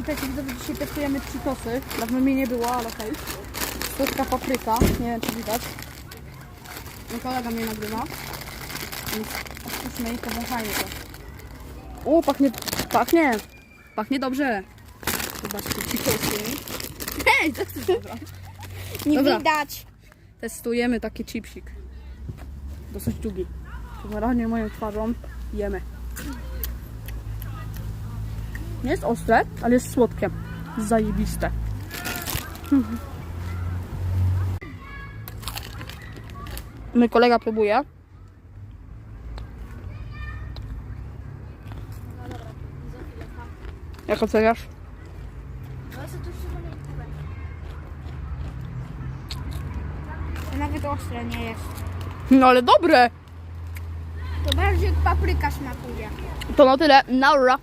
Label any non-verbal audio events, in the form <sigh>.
Witajcie, widzowie, dzisiaj testujemy Cheetosy. Dawno mnie nie było, ale okej. Słodka papryka, nie wiem czy widać. Mój kolega mnie nagrywa. Więc otwórzmy i powąchajmy to. O, pachnie, pachnie, pachnie dobrze. Zobaczcie, Cheetosy. Hej, to chcesz zabrać. Nie Dobra. widać. Testujemy taki chipsik. Dosyć długi. Generalnie moją twarzą jemy. Nie jest ostre, ale jest słodkie. Zajebiste. <laughs> Mój kolega próbuje. Jak oceniasz? To nawet ostre nie jest. No ale dobre! To bardziej papryka smakuje. To na tyle. Naura.